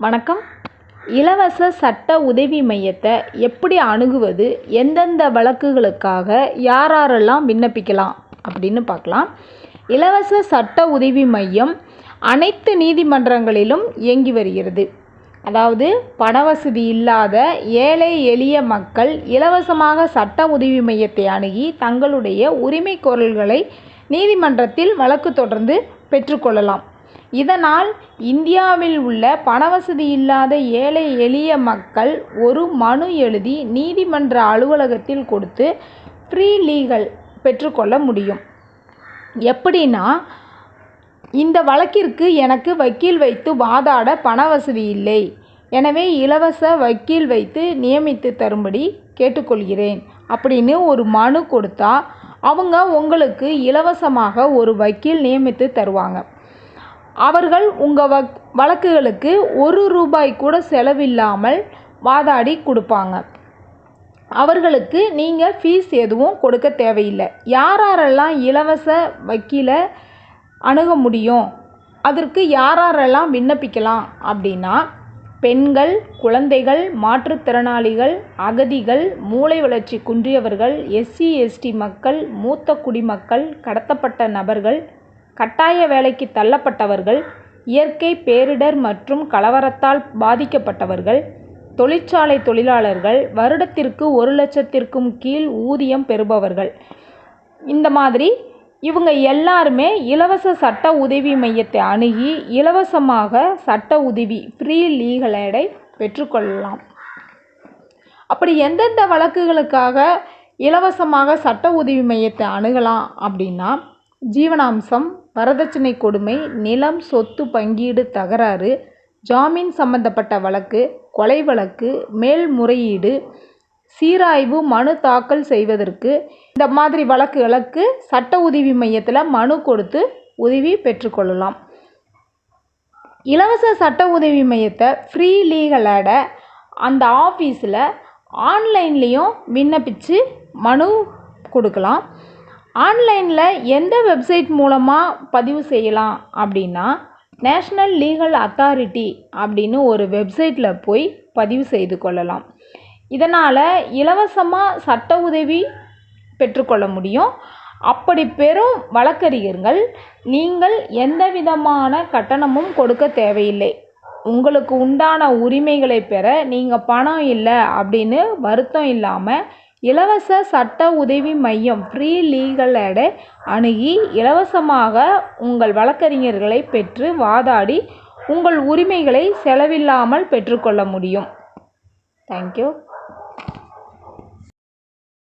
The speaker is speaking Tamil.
வணக்கம். இலவச சட்ட உதவி மையத்தை எப்படி அணுகுவது எந்தெந்த வழக்குகளுக்காக யாரெல்லாம் விண்ணப்பிக்கலாம் அப்படின்னு பார்க்கலாம். இலவச சட்ட உதவி மையம் அனைத்து நீதிமன்றங்களிலும் இயங்கி வருகிறது. அதாவது பண வசதி இல்லாத ஏழை எளிய மக்கள் இலவசமாக சட்ட உதவி மையத்தை அணுகி தங்களுடைய உரிமை கோரல்களை நீதிமன்றத்தில் வழக்கு தொடர்ந்து பெற்றுக்கொள்ளலாம் இதனால் இந்தியாவில் உள்ள பணவசதி இல்லாத ஏழை எளிய மக்கள் ஒரு மனு எழுதி நீதிமன்ற அலுவலகத்தில் கொடுத்து ஃப்ரீ லீகல் பெற்றுக்கொள்ள முடியும். எப்படின்னா இந்த வழக்கிற்கு எனக்கு வக்கீல் வைத்து வாதாட பண வசதி இல்லை. எனவே இலவச வக்கீல் வைத்து நியமித்து தரும்படி கேட்டுக்கொள்கிறேன். அப்படின்னு ஒரு மனு கொடுத்தா அவங்க உங்களுக்கு இலவசமாக ஒரு வக்கீல் நியமித்து தருவாங்க. அவர்கள் உங்கள் வக் வழக்குகளுக்கு ஒரு ரூபாய் கூட செலவில்லாமல் வாதாடி கொடுப்பாங்க. அவர்களுக்கு நீங்கள் ஃபீஸ் எதுவும் கொடுக்க தேவையில்லை. யார் யாரெல்லாம் இலவச வக்கீலை அணுக முடியும் அதற்கு யார் யாரெல்லாம் விண்ணப்பிக்கலாம் அப்படின்னா பெண்கள் குழந்தைகள் மாற்றுத்திறனாளிகள் அகதிகள் மூளை வளர்ச்சி குன்றியவர்கள் எஸ்சி எஸ்டி மக்கள் மூத்த குடிமக்கள் கடத்தப்பட்ட நபர்கள் கட்டாய வேலைக்கு தள்ளப்பட்டவர்கள் இயற்கை பேரிடர் மற்றும் கலவரத்தால் பாதிக்கப்பட்டவர்கள் தொழிற்சாலை தொழிலாளர்கள் வருடத்திற்கு ஒரு லட்சத்திற்கும் கீழ் ஊதியம் பெறுபவர்கள். இந்த மாதிரி இவங்க எல்லாருமே இலவச சட்ட உதவி மையத்தை அணுகி இலவசமாக சட்ட உதவி ஃப்ரீ லீகல் எடை பெற்றுக்கொள்ளலாம். அப்படி எந்தெந்த வழக்குகளுக்காக இலவசமாக சட்ட உதவி மையத்தை அணுகலாம் அப்படின்னா ஜீவனாம்சம் வரதட்சணை கொடுமை நிலம் சொத்து பங்கீடு தகராறு ஜாமீன் சம்பந்தப்பட்ட வழக்கு கொலை வழக்கு மேல்முறையீடு சீராய்வு மனு தாக்கல் செய்வதற்கு இந்த மாதிரி வழக்குகளுக்கு சட்ட உதவி மையத்தில் மனு கொடுத்து உதவி பெற்றுக்கொள்ளலாம் இலவச சட்ட உதவி மையத்தை ஃப்ரீ லீகலாட அந்த ஆஃபீஸில் ஆன்லைன்லேயும் விண்ணப்பித்து மனு கொடுக்கலாம். ஆன்லைனில் எந்த வெப்சைட் மூலமாக பதிவு செய்யலாம் அப்படின்னா நேஷ்னல் லீகல் அத்தாரிட்டி அப்படின்னு ஒரு வெப்சைட்டில் போய் பதிவு செய்து கொள்ளலாம். இதனால் இலவசமாக சட்ட உதவி பெற்றுக்கொள்ள முடியும். அப்படி பெறும் வழக்கறிஞர்கள் நீங்கள் எந்த விதமான கட்டணமும் கொடுக்க தேவையில்லை. உங்களுக்கு உண்டான உரிமைகளை பெற நீங்கள் பணம் இல்லை அப்படின்னு வருத்தம் இல்லாமல் இலவச சட்ட உதவி மையம் ஃப்ரீ லீகல் எடை அணுகி இலவசமாக உங்கள் வழக்கறிஞர்களை பெற்று வாதாடி உங்கள் உரிமைகளை செலவில்லாமல் பெற்றுக்கொள்ள முடியும். தேங்க்யூ